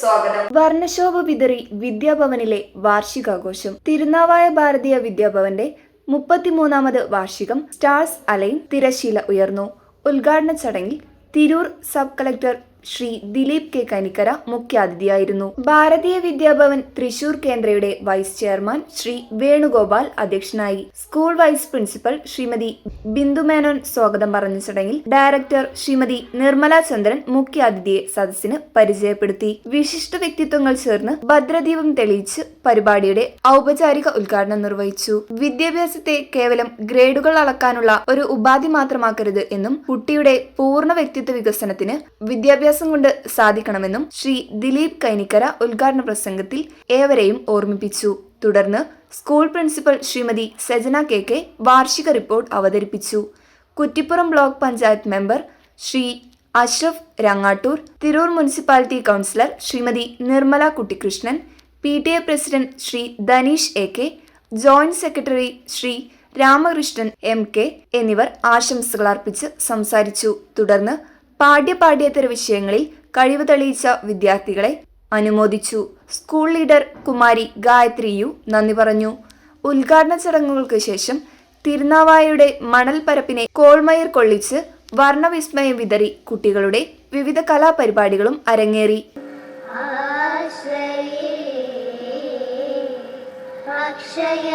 സ്വാഗതം. വർണശോഭ വിതറി വിദ്യാഭവനിലെ വാർഷികാഘോഷം. തിരുനാവായ ഭാരതീയ വിദ്യാഭവന്റെ മുപ്പത്തിമൂന്നാമത് വാർഷികം സ്റ്റാർസ് അലൈൻ തിരശീല ഉയർന്നു. ഉദ്ഘാടന ചടങ്ങിൽ Tirur sub collector Shri Dileep K Kanikkara മുഖ്യാതിഥിയായിരുന്നു. Bharatiya Vidya Bhavan Thrissur കേന്ദ്രയുടെ വൈസ് ചെയർമാൻ ശ്രീ വേണുഗോപാൽ അധ്യക്ഷനായി. School vice principal Shrimati Bindu Menon സ്വാഗതം പറഞ്ഞ ചടങ്ങിൽ ഡയറക്ടർ ശ്രീമതി നിർമ്മല ചന്ദ്രൻ മുഖ്യാതിഥിയെ സദസ്സിന് പരിചയപ്പെടുത്തി. വിശിഷ്ട വ്യക്തിത്വങ്ങൾ ചേർന്ന് ഭദ്രദീപം തെളിയിച്ച് പരിപാടിയുടെ ഔപചാരിക ഉദ്ഘാടനം നിർവഹിച്ചു. വിദ്യാഭ്യാസത്തെ കേവലം ഗ്രേഡുകൾ അളക്കാനുള്ള ഒരു ഉപാധി മാത്രമാക്കരുത് എന്നും കുട്ടിയുടെ പൂർണ വ്യക്തിത്വ വികസനത്തിന് വിദ്യാഭ്യാസം കൊണ്ട് സാധിക്കണമെന്നും ശ്രീ ദിലീപ് കൈനിക്കര ഉദ്ഘാടന പ്രസംഗത്തിൽ ഏവരെയും ഓർമ്മിപ്പിച്ചു. തുടർന്ന് school principal Shrimati Sajana K K വാർഷിക റിപ്പോർട്ട് അവതരിപ്പിച്ചു. Kuttippuram block panchayat member Shri Ashraf Rangattoor Tirur municipality councillor Shrimati Nirmala Kuttikrishnan P T A president Shri Dhaneesh A K joint secretary Shri Ramakrishnan M K എന്നിവർ ആശംസകൾ അർപ്പിച്ച് സംസാരിച്ചു. തുടർന്ന് പാഠ്യപാഠ്യേതര വിഷയങ്ങളിൽ കഴിവ് തെളിയിച്ച വിദ്യാർത്ഥികളെ അനുമോദിച്ചു. School leader Kumari Gayathri U നന്ദി പറഞ്ഞു. ഉദ്ഘാടന ചടങ്ങുകൾക്ക് ശേഷം തിരുനാവായയുടെ മണൽപ്പരപ്പിനെ കോൾമയർ കൊള്ളിച്ച് വർണവിസ്മയം വിതറി കുട്ടികളുടെ വിവിധ കലാപരിപാടികളും അരങ്ങേറി. Akshaya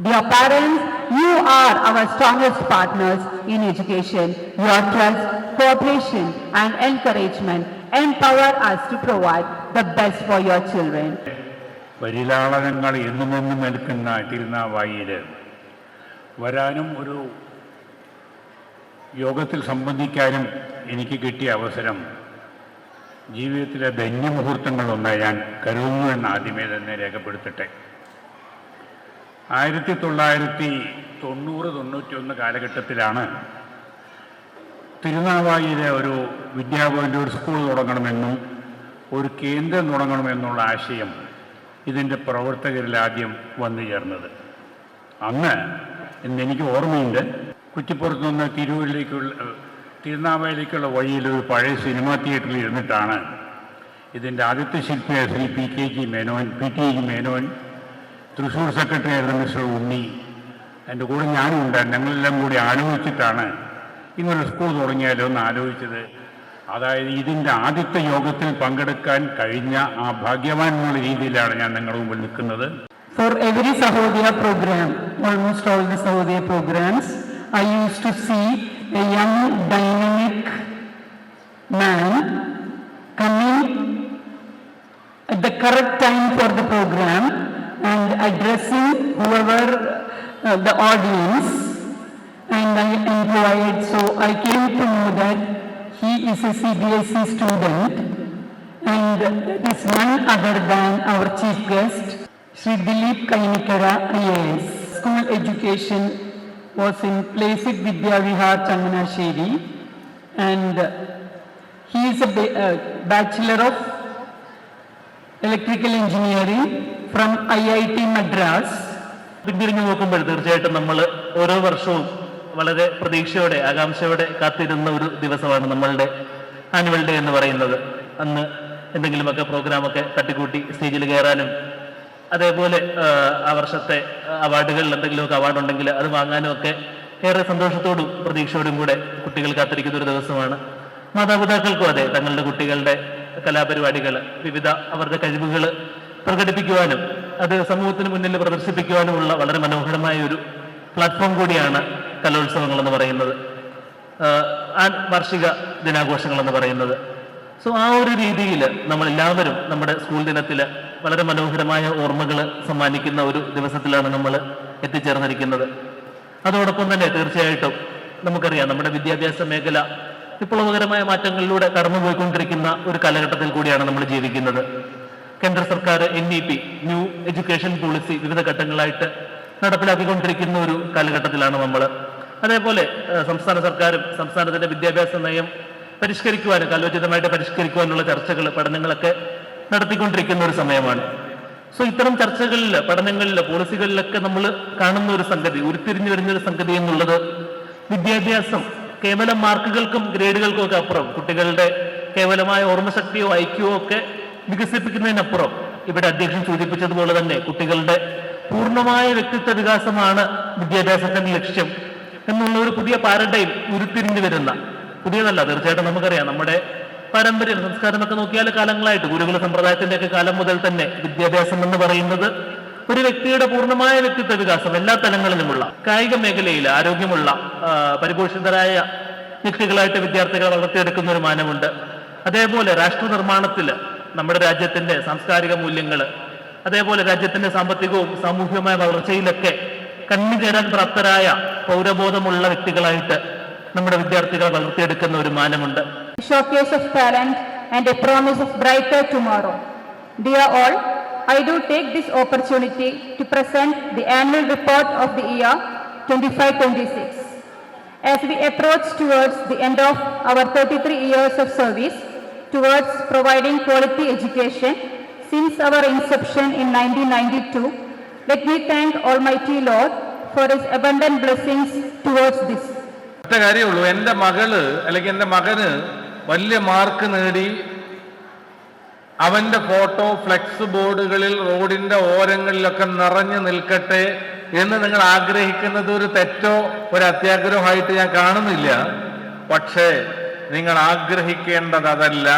Dear parents, you are our strongest partners in education. Your trust, cooperation and encouragement empower us to provide the best for your children. പരിലാളനങ്ങൾ എന്നുമെന്നും നിൽക്കുന്ന തിരുനാവായിൽ വരാനും ഒരു യോഗത്തിൽ സംബന്ധിക്കാനും എനിക്ക് കിട്ടിയ അവസരം ജീവിതത്തിലെ ധന്യമുഹൂർത്തങ്ങളൊന്നായി ഞാൻ കരുതുന്നു എന്ന് ആദ്യമേ തന്നെ രേഖപ്പെടുത്തട്ടെ ആയിരത്തി തൊള്ളായിരത്തി തൊണ്ണൂറ് തൊണ്ണൂറ്റി ഒന്ന് കാലഘട്ടത്തിലാണ് തിരുനാവായിലെ ഒരു വിദ്യാഭവന്റെ ഒരു സ്കൂൾ തുടങ്ങണമെന്നും ഒരു കേന്ദ്രം തുടങ്ങണമെന്നുള്ള ആശയം ഇതിന്റെ പ്രവർത്തകരിൽ ആദ്യം വന്നു ചേർന്നത്. അന്ന് ഇന്ന് എനിക്ക് ഓർമ്മയുണ്ട് കുറ്റിപ്പുറത്ത് നിന്ന് തിരൂരിലേക്കുള്ള തിരുനാവായിലേക്കുള്ള വഴിയിൽ ഒരു പഴയ സിനിമാ തിയേറ്ററിൽ ഇരുന്നിട്ടാണ് ഇതിന്റെ ആദ്യത്തെ ശില്പിയായ Shri P K G Menon P T G Menon Thrissur secretary ആയിരുന്ന മിസ്റ്റർ ഉണ്ണി. എന്റെ കൂടെ ഞാനും ഉണ്ടായിരുന്നു ഞങ്ങളെല്ലാം കൂടി ആലോചിച്ചിട്ടാണ് ഇങ്ങനൊരു സ്കൂൾ തുടങ്ങിയാലോ എന്ന് ആലോചിച്ചത്. അതായത് ഇതിന്റെ ആദ്യത്തെ യോഗത്തിൽ പങ്കെടുക്കാൻ കഴിഞ്ഞ ആ ഭാഗ്യവാൻ എന്നുള്ള രീതിയിലാണ് ഞാൻ നിങ്ങളുടെ മുമ്പിൽ നിൽക്കുന്നത്. For every Sahodaya program almost all the Sahodaya programs I used to see a young dynamic man coming at the correct time for uh, the audience and I employed so I came to know that he is a CBSE student and that is none other than our chief guest Sri Dilip Kainikara IAS. School education was in Placid Vidya Vihar Changanasheri and he is a uh, bachelor of electrical engineering from IIT Madras പിന്തിരിഞ്ഞു നോക്കുമ്പോൾ തീർച്ചയായിട്ടും നമ്മൾ ഓരോ വർഷവും വളരെ പ്രതീക്ഷയോടെ ആകാംക്ഷയോടെ കാത്തിരുന്ന ഒരു ദിവസമാണ് നമ്മളുടെ ആനുവൽ ഡേ എന്ന് പറയുന്നത്. അന്ന് എന്തെങ്കിലുമൊക്കെ പ്രോഗ്രാമൊക്കെ തട്ടിക്കൂട്ടി സ്റ്റേജിൽ കയറാനും അതേപോലെ ആ വർഷത്തെ അവാർഡുകളിൽ എന്തെങ്കിലുമൊക്കെ അവാർഡ് ഉണ്ടെങ്കിൽ അത് വാങ്ങാനും ഒക്കെ ഏറെ സന്തോഷത്തോടും പ്രതീക്ഷയോടും കൂടെ കുട്ടികൾ കാത്തിരിക്കുന്ന ഒരു ദിവസമാണ്. മാതാപിതാക്കൾക്കും അതെ തങ്ങളുടെ കുട്ടികളുടെ കലാപരിപാടികൾ വിവിധ അവരുടെ കഴിവുകൾ പ്രകടിപ്പിക്കുവാനും അത് സമൂഹത്തിന് മുന്നിൽ പ്രദർശിപ്പിക്കുവാനുമുള്ള വളരെ മനോഹരമായ ഒരു പ്ലാറ്റ്ഫോം കൂടിയാണ് കലോത്സവങ്ങൾ എന്ന് പറയുന്നത്. വാർഷിക ദിനാഘോഷങ്ങൾ എന്ന് പറയുന്നത്. സോ ആ ഒരു രീതിയിൽ നമ്മൾ എല്ലാവരും നമ്മുടെ സ്കൂൾ ദിനത്തിൽ വളരെ മനോഹരമായ ഓർമ്മകൾ സമ്മാനിക്കുന്ന ഒരു ദിവസത്തിലാണ് നമ്മൾ എത്തിച്ചേർന്നിരിക്കുന്നത്. അതോടൊപ്പം തന്നെ തീർച്ചയായിട്ടും നമുക്കറിയാം നമ്മുടെ വിദ്യാഭ്യാസ മേഖല വിപ്ലവകരമായ മാറ്റങ്ങളിലൂടെ കടന്നുപോയിക്കൊണ്ടിരിക്കുന്ന ഒരു കാലഘട്ടത്തിൽ കൂടിയാണ് നമ്മൾ ജീവിക്കുന്നത്. കേന്ദ്ര സർക്കാർ N E P new education policy വിവിധ ഘട്ടങ്ങളായിട്ട് നടപ്പിലാക്കിക്കൊണ്ടിരിക്കുന്ന ഒരു കാലഘട്ടത്തിലാണ് നമ്മൾ അതേപോലെ സംസ്ഥാന സർക്കാരും സംസ്ഥാനത്തിന്റെ വിദ്യാഭ്യാസ നയം പരിഷ്കരിക്കുവാനും കാലോചിതമായിട്ട് പരിഷ്കരിക്കുവാനുള്ള ചർച്ചകൾ പഠനങ്ങളൊക്കെ നടത്തിക്കൊണ്ടിരിക്കുന്ന ഒരു സമയമാണ്. സോ ഇത്തരം ചർച്ചകളിൽ പഠനങ്ങളിൽ പോളിസികളിലൊക്കെ നമ്മൾ കാണുന്ന ഒരു സംഗതി ഉരുത്തിരിഞ്ഞു വരുന്ന ഒരു സംഗതി എന്നുള്ളത് വിദ്യാഭ്യാസം. കേവലം മാർക്കുകൾക്കും ഗ്രേഡുകൾക്കും ഒക്കെ അപ്പുറം. കുട്ടികളുടെ കേവലമായ ഓർമ്മശക്തിയോ ഐക്യവും ഒക്കെ വികസിപ്പിക്കുന്നതിനപ്പുറം ഇവിടെ അധ്യക്ഷൻ സൂചിപ്പിച്ചതുപോലെ തന്നെ കുട്ടികളുടെ പൂർണമായ വ്യക്തിത്വ വികാസമാണ് വിദ്യാഭ്യാസത്തിന്റെ ലക്ഷ്യം എന്നുള്ള ഒരു പുതിയ പാരഡൈം ഉരുത്തിരിഞ്ഞു വരുന്ന പുതിയതല്ല തീർച്ചയായിട്ടും നമുക്കറിയാം. നമ്മുടെ പാരമ്പര്യം സംസ്കാരം ഒക്കെ നോക്കിയാൽ കാലങ്ങളായിട്ട് ഗുരുകുല സമ്പ്രദായത്തിന്റെ ഒക്കെ കാലം മുതൽ തന്നെ വിദ്യാഭ്യാസം എന്ന് പറയുന്നത് ഒരു വ്യക്തിയുടെ പൂർണമായ വ്യക്തിത്വ വികാസം എല്ലാ തലങ്ങളിലുമുള്ള കായിക മേഖലയിൽ ആരോഗ്യമുള്ള പരിപോഷിതരായ വ്യക്തികളായിട്ട് വിദ്യാർത്ഥികളെ വളർത്തിയെടുക്കുന്ന ഒരു മാനമുണ്ട്. അതേപോലെ രാഷ്ട്ര നിർമ്മാണത്തിൽ നമ്മുടെ രാജ്യത്തിന്റെ സാംസ്കാരിക മൂല്യങ്ങൾ അതേപോലെ രാജ്യത്തിന്റെ സാമ്പത്തികവും സാമൂഹികമായ വളർച്ചയിലൊക്കെ കണ്ണുചേരാൻ പ്രാപ്തരായ പൗരബോധമുള്ള വ്യക്തികളായിട്ട് നമ്മുടെ വിദ്യാർത്ഥികളെ വളർത്തിയെടുക്കുന്ന ഒരു മാനമുണ്ട് I do take this opportunity to present the annual report of the year 25-26. As we approach towards the end of our 33 years of service towards providing quality education since our inception in 1992, let me thank Almighty Lord for His abundant blessings towards this. ഒറ്റ കാര്യമുള്ളൂ എന്റെ മകൾ അല്ലെങ്കിൽ എന്റെ മകന് വലിയ mark നേടി അവന്റെ ഫോട്ടോ ഫ്ലെക്സ് ബോർഡുകളിൽ റോഡിന്റെ ഓരങ്ങളിലൊക്കെ നിറഞ്ഞു നിൽക്കട്ടെ എന്ന് നിങ്ങൾ ആഗ്രഹിക്കുന്നത് ഒരു തെറ്റോ ഒരു അത്യാഗ്രഹമായിട്ട് ഞാൻ കാണുന്നില്ല പക്ഷേ നിങ്ങൾ ആഗ്രഹിക്കേണ്ടത് അതല്ല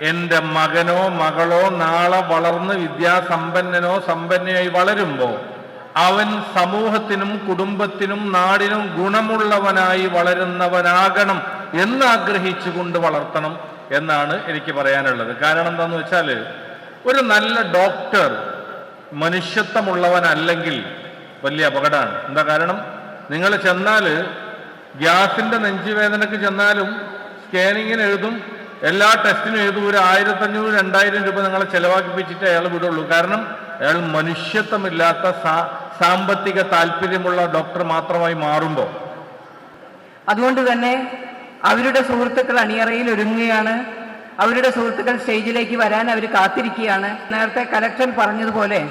എന്റെ മകനോ മകളോ നാളെ വളർന്ന് വിദ്യാസമ്പന്നനോ സമ്പന്നയായി വളരുമ്പോൾ അവൻ സമൂഹത്തിനും കുടുംബത്തിനും നാടിനും ഗുണമുള്ളവനായി വളരുന്നവനാകണം എന്ന് ആഗ്രഹിച്ചുകൊണ്ട് വളർത്തണം എന്നാണ് എനിക്ക് പറയാനുള്ളത്. കാരണം എന്താന്ന് വെച്ചാൽ ഒരു നല്ല ഡോക്ടർ മനുഷ്യത്വമുള്ളവനല്ലെങ്കിൽ വലിയ അപകടമാണ്. എന്താ കാരണം? നിങ്ങൾ ചെന്നാൽ ഗ്യാസിന്റെ നെഞ്ചുവേദനക്ക് ചെന്നാലും സ്കാനിങ്ങിന് എഴുതും. എല്ലാ ടെസ്റ്റിനും എഴുതും. ഒരു ആയിരത്തഞ്ഞൂറ് രണ്ടായിരം രൂപ നിങ്ങളെ ചെലവാക്കിപ്പിച്ചിട്ട് അയാൾ വിടുള്ളൂ. കാരണം അയാൾ മനുഷ്യത്വമില്ലാത്ത സാമ്പത്തിക താല്പര്യമുള്ള ഡോക്ടർ മാത്രമായി മാറുമ്പോൾ അതുകൊണ്ട് തന്നെ അവരുടെ സുഹൃത്തുക്കൾ അണിയറയിൽ ഒരുങ്ങുകയാണ്. അവരുടെ സുഹൃത്തുക്കൾ സ്റ്റേജിലേക്ക് വരാൻ അവർ കാത്തിരിക്കുകയാണ്. നേരത്തെ കലക്ടർ പറഞ്ഞതുപോലെ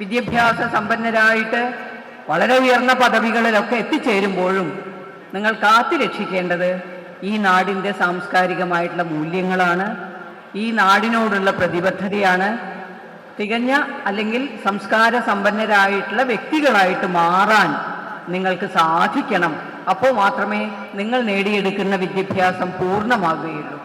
വിദ്യാഭ്യാസ സമ്പന്നരായിട്ട് വളരെ ഉയർന്ന പദവികളിലൊക്കെ എത്തിച്ചേരുമ്പോഴും നിങ്ങൾ കാത്തു രക്ഷിക്കേണ്ടത് ഈ നാടിന്റെ സാംസ്കാരികമായിട്ടുള്ള മൂല്യങ്ങളാണ്. ഈ നാടിനോടുള്ള പ്രതിബദ്ധതയാണ്. തികഞ്ഞ അല്ലെങ്കിൽ സംസ്കാര സമ്പന്നരായിട്ടുള്ള വ്യക്തികളായിട്ട് മാറാൻ നിങ്ങൾക്ക് സാധിക്കണം. അപ്പോൾ മാത്രമേ നിങ്ങൾ നേടിയെടുക്കുന്ന വിദ്യാഭ്യാസം പൂർണമാകുകയുള്ളൂ.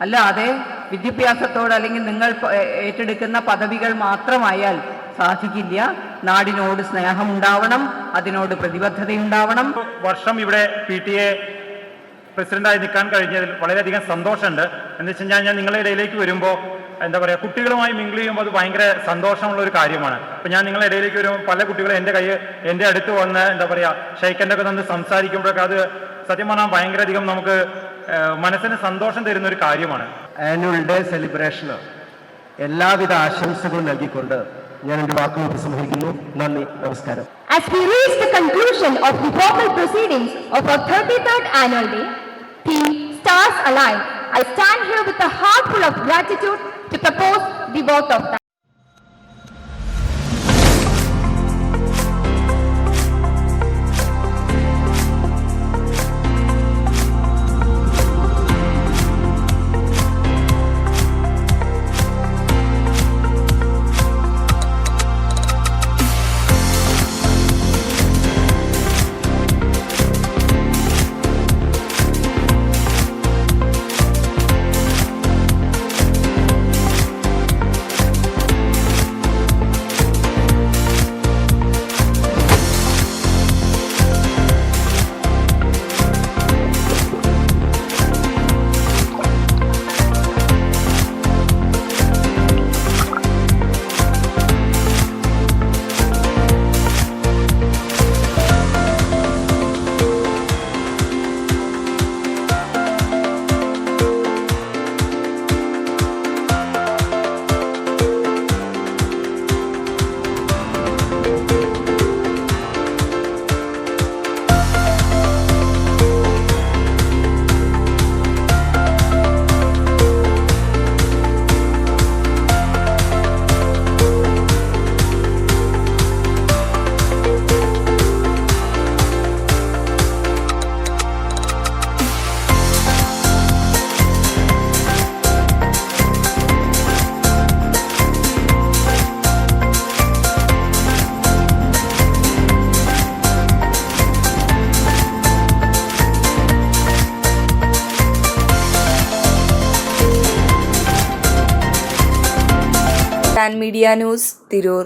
അല്ലാതെ വിദ്യാഭ്യാസത്തോട് അല്ലെങ്കിൽ നിങ്ങൾ ഏറ്റെടുക്കുന്ന പദവികൾ മാത്രമായാൽ സാധിക്കില്ല. നാടിനോട് സ്നേഹമുണ്ടാവണം അതിനോട് പ്രതിബദ്ധതയുണ്ടാവണം. വർഷം ഇവിടെ പി ടി എ പ്രസിഡന്റായി നിൽക്കാൻ കഴിഞ്ഞതിൽ വളരെയധികം സന്തോഷമുണ്ട്. എന്ന് വെച്ച് കഴിഞ്ഞാൽ ഞാൻ നിങ്ങളുടെ ഇടയിലേക്ക് വരുമ്പോൾ എന്താ പറയുക കുട്ടികളുമായി മിങ്കിൾ ചെയ്യുമ്പോൾ അത് ഭയങ്കര സന്തോഷമുള്ള ഒരു കാര്യമാണ്. അപ്പം ഞാൻ നിങ്ങളുടെ ഇടയിലേക്ക് വരുമ്പോൾ പല കുട്ടികളും എന്റെ കൈ എന്റെ അടുത്ത് വന്ന് എന്താ പറയുക ഷെയ്ക്കന്റെ ഒക്കെ നിന്ന് സംസാരിക്കുമ്പോഴൊക്കെ അത് സത്യം പറഞ്ഞാൽ ഭയങ്കരധികം നമുക്ക് മനസ്സിന് സന്തോഷം തരുന്ന ഒരു കാര്യമാണ്. ആനുവൽ ഡേ സെലിബ്രേഷന് എല്ലാവിധ ആശംസകളും നൽകിക്കൊണ്ട് ഞാൻ എൻ്റെ വാക്കുകൾ ഉപസംഹരിക്കുന്നു നന്ദി നമസ്കാരം As we reach the conclusion of the formal proceedings of our 33rd annual day, theme Stars Align, I stand here with a heart full of gratitude to propose the vote of news Tirur